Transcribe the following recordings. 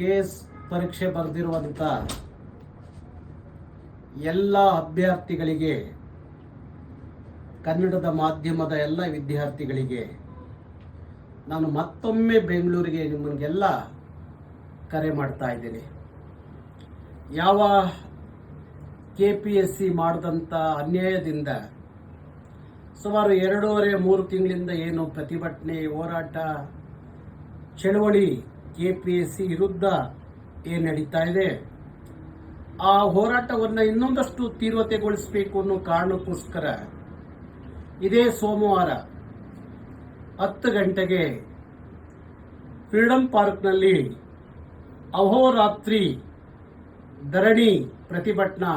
K S ಪರೀಕ್ಷೆ ಬರೆದಿರುವಂಥ ಎಲ್ಲ ಅಭ್ಯರ್ಥಿಗಳಿಗೆ, ಕನ್ನಡದ ಮಾಧ್ಯಮದ ಎಲ್ಲ ವಿದ್ಯಾರ್ಥಿಗಳಿಗೆ, ನಾನು ಮತ್ತೊಮ್ಮೆ ಬೆಂಗಳೂರಿಗೆ ನಿಮಗೆಲ್ಲ ಕರೆ ಮಾಡ್ತಾ ಇದ್ದೀನಿ. ಯಾವ ಕೆ ಪಿ ಎಸ್ ಸಿ ಮಾಡಿದಂಥ ಅನ್ಯಾಯದಿಂದ ಸುಮಾರು ಎರಡೂವರೆ ಮೂರು ತಿಂಗಳಿಂದ ಏನು ಪ್ರತಿಭಟನೆ, ಹೋರಾಟ, ಚಳವಳಿ ಕೆ ಪಿ ಎಸ್ ಸಿ ವಿರುದ್ಧ ಏನು ನಡೀತಾ ಇದೆ? ಆ ಹೋರಾಟವನ್ನು ಇನ್ನೊಂದಷ್ಟು ತೀವ್ರತೆಗೊಳಿಸಬೇಕು ಅನ್ನೋ ಕಾರಣಕ್ಕೋಸ್ಕರ ಇದೇ ಸೋಮವಾರ ಹತ್ತು ಗಂಟೆಗೆ ಫ್ರೀಡಂ ಪಾರ್ಕ್ನಲ್ಲಿ ಅಹೋರಾತ್ರಿ ಧರಣಿ ಪ್ರತಿಭಟನಾ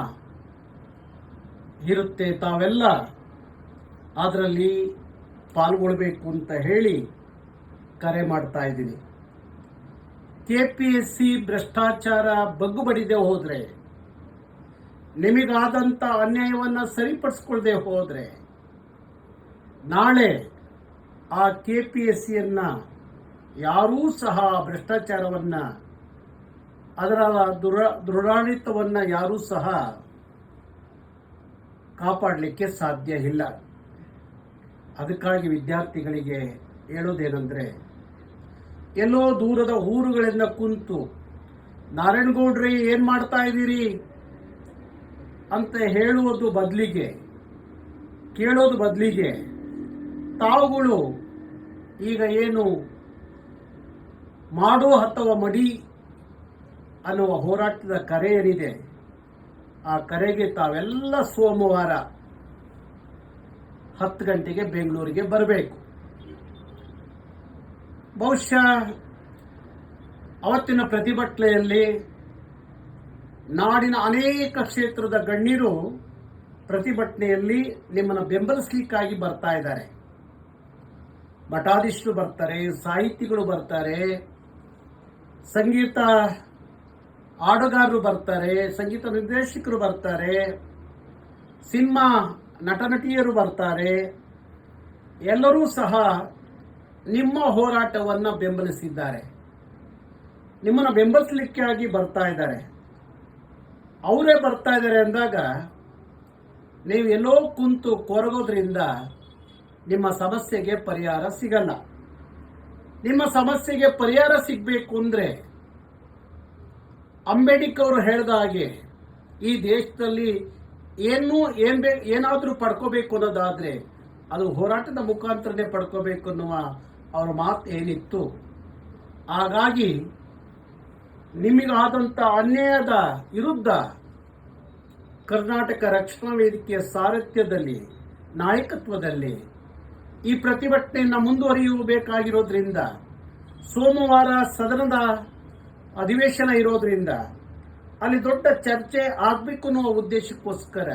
ಇರುತ್ತೆ. ತಾವೆಲ್ಲ ಅದರಲ್ಲಿ ಪಾಲ್ಗೊಳ್ಬೇಕು ಅಂತ ಹೇಳಿ ಕರೆ ಮಾಡ್ತಾ ಇದ್ದೀನಿ. ಕೆ ಪಿ ಎಸ್ ಸಿ ಭ್ರಷ್ಟಾಚಾರ ಬಗ್ಗುಬಡಿದೆ ಹೋದರೆ ನಿಮಗಾದಂಥ ಅನ್ಯಾಯವನ್ನು ಸರಿಪಡಿಸ್ಕೊಳ್ದೆ ಹೋದ್ರೆ, ನಾಳೆ ಆ ಕೆ ಪಿ ಎಸ್ ಸಿಯನ್ನ ಯಾರೂ ಸಹ ಭ್ರಷ್ಟಾಚಾರವನ್ನ, ಅದರ ದುರ ದೃಢಾಡಳಿತವನ್ನು ಯಾರೂ ಸಹ ಕಾಪಾಡಲಿಕ್ಕೆ ಸಾಧ್ಯ ಇಲ್ಲ. ಅದಕ್ಕಾಗಿ ವಿದ್ಯಾರ್ಥಿಗಳಿಗೆ ಹೇಳೋದೇನೆಂದ್ರೆ ಎಲ್ಲೋ ದೂರದ ಊರುಗಳಿಂದ ಕುಂತು, ನಾರಾಯಣಗೌಡ್ರಿ ಏನು ಮಾಡ್ತಾ ಇದ್ದೀರಿ? ಅಂತ ಹೇಳುವುದು ಬದಲಿಗೆ, ಕೇಳೋದು ಬದಲಿಗೆ. ತಾವುಗಳು ಈಗ ಏನು ಮಾಡೋ ಅಥವಾ ಮಡಿ ಅನ್ನುವ ಹೋರಾಟದ ಕರೆ ಏನಿದೆ, ಆ ಕರೆಗೆ ತಾವೆಲ್ಲ ಸೋಮವಾರ ಹತ್ತು ಗಂಟೆಗೆ ಬೆಂಗಳೂರಿಗೆ ಬರಬೇಕು. ಬಹುಶಃ ಅವತ್ತಿನ ಪ್ರತಿಭಟನೆಯಲ್ಲಿ ನಾಡಿನ ಅನೇಕ ಕ್ಷೇತ್ರದ ಗಣ್ಯರು ಪ್ರತಿಭಟನೆಯಲ್ಲಿ ನಿಮ್ಮನ್ನು ಬೆಂಬಲಿಸಲಿಕ್ಕಾಗಿ ಬರ್ತಾ ಇದ್ದಾರೆ. ಮಠಾಧೀಶರು ಬರ್ತಾರೆ, ಸಾಹಿತಿಗಳು ಬರ್ತಾರೆ, ಸಂಗೀತ ಹಾಡುಗಾರರು ಬರ್ತಾರೆ, ಸಂಗೀತ ನಿರ್ದೇಶಕರು ಬರ್ತಾರೆ, ಸಿನಿಮಾ ನಟನಟಿಯರು ಬರ್ತಾರೆ, ಎಲ್ಲರೂ ಸಹ ನಿಮ್ಮ ಹೋರಾಟವನ್ನು ಬೆಂಬಲಿಸಿದ್ದಾರೆ. ನಿಮ್ಮನ್ನು ಬೆಂಬಲಿಸಲಿಕ್ಕಾಗಿ ಬರ್ತಾ ಇದ್ದಾರೆ. ಅವರೇ ಬರ್ತಾ ಇದ್ದಾರೆ ಅಂದಾಗ ನೀವು ಎಲ್ಲೋ ಕುಂತು ಕೊರಗೋದ್ರಿಂದ ನಿಮ್ಮ ಸಮಸ್ಯೆಗೆ ಪರಿಹಾರ ಸಿಗಲ್ಲ. ನಿಮ್ಮ ಸಮಸ್ಯೆಗೆ ಪರಿಹಾರ ಸಿಗಬೇಕು ಅಂದ್ರೆ ಅಂಬೇಡ್ಕರ್ ಅವರು ಹೇಳಿದ ಹಾಗೆ ಈ ದೇಶದಲ್ಲಿ ಏನು ಏನ್ ಬೇ ಏನಾದರೂ ಪಡ್ಕೋಬೇಕು ಅನ್ನೋದಾದ್ರೆ ಅದು ಹೋರಾಟದ ಮುಖಾಂತರನೇ ಪಡ್ಕೋಬೇಕು ಅನ್ನುವ ಅವರ ಮಾತು ಏನಿತ್ತು? ಹಾಗಾಗಿ ನಿಮಗಾದಂಥ ಅನ್ಯಾಯದ ವಿರುದ್ಧ ಕರ್ನಾಟಕ ರಕ್ಷಣಾ ವೇದಿಕೆಯ ಸಾರಥ್ಯದಲ್ಲಿ, ನಾಯಕತ್ವದಲ್ಲಿ ಈ ಪ್ರತಿಭಟನೆಯನ್ನು ಮುಂದುವರಿಯಬೇಕಾಗಿರೋದ್ರಿಂದ, ಸೋಮವಾರ ಸದನದ ಅಧಿವೇಶನ ಇರೋದ್ರಿಂದ ಅಲ್ಲಿ ದೊಡ್ಡ ಚರ್ಚೆ ಆಗಬೇಕು ಅನ್ನುವ ಉದ್ದೇಶಕ್ಕೋಸ್ಕರ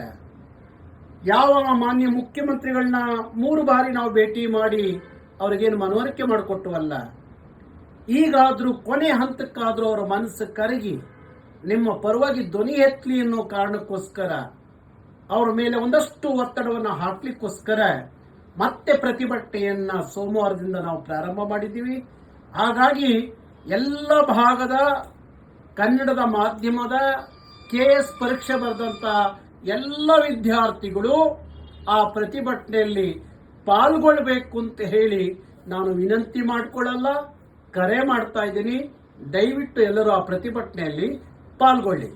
ಯಾವ ಮಾನ್ಯ ಮುಖ್ಯಮಂತ್ರಿಗಳನ್ನ ಮೂರು ಬಾರಿ ನಾವು ಭೇಟಿ ಮಾಡಿ ಅವ್ರಿಗೇನು ಮನವರಿಕೆ ಮಾಡಿಕೊಟ್ಟವಲ್ಲ ಈಗಾದರೂ ಕೊನೆ ಹಂತಕ್ಕಾದರೂ ಅವರ ಮನಸ್ಸು ಕರಗಿ, ನಿಮ್ಮ ಪರವಾಗಿ ಧ್ವನಿ ಎತ್ತಲಿ ಅನ್ನೋ ಕಾರಣಕ್ಕೋಸ್ಕರ, ಅವರ ಮೇಲೆ ಒಂದಷ್ಟು ಒತ್ತಡವನ್ನು ಹಾಕ್ಲಿಕ್ಕೋಸ್ಕರ ಮತ್ತೆ ಪ್ರತಿಭಟನೆಯನ್ನ ಸೋಮವಾರದಿಂದ ನಾವು ಪ್ರಾರಂಭ ಮಾಡಿದ್ದೀವಿ. ಹಾಗಾಗಿ ಎಲ್ಲ ಭಾಗದ ಕನ್ನಡದ ಮಾಧ್ಯಮದ ಕೆ ಎಸ್ ಪರೀಕ್ಷೆ ಬರೆದಂಥ ಎಲ್ಲ ವಿದ್ಯಾರ್ಥಿಗಳು ಆ ಪ್ರತಿಭಟನೆಯಲ್ಲಿ ಪಾಲ್ಗೊಳ್ಬೇಕು ಅಂತ ಹೇಳಿ ನಾನು ವಿನಂತಿ ಮಾಡಿಕೊಳ್ಳಲ್ಲ ಕರೆ ಮಾಡ್ತಾ ಇದ್ದೀನಿ. ದಯವಿಟ್ಟು ಎಲ್ಲರೂ ಆ ಪ್ರತಿಭಟನೆಯಲ್ಲಿ ಪಾಲ್ಗೊಳ್ಳಿ.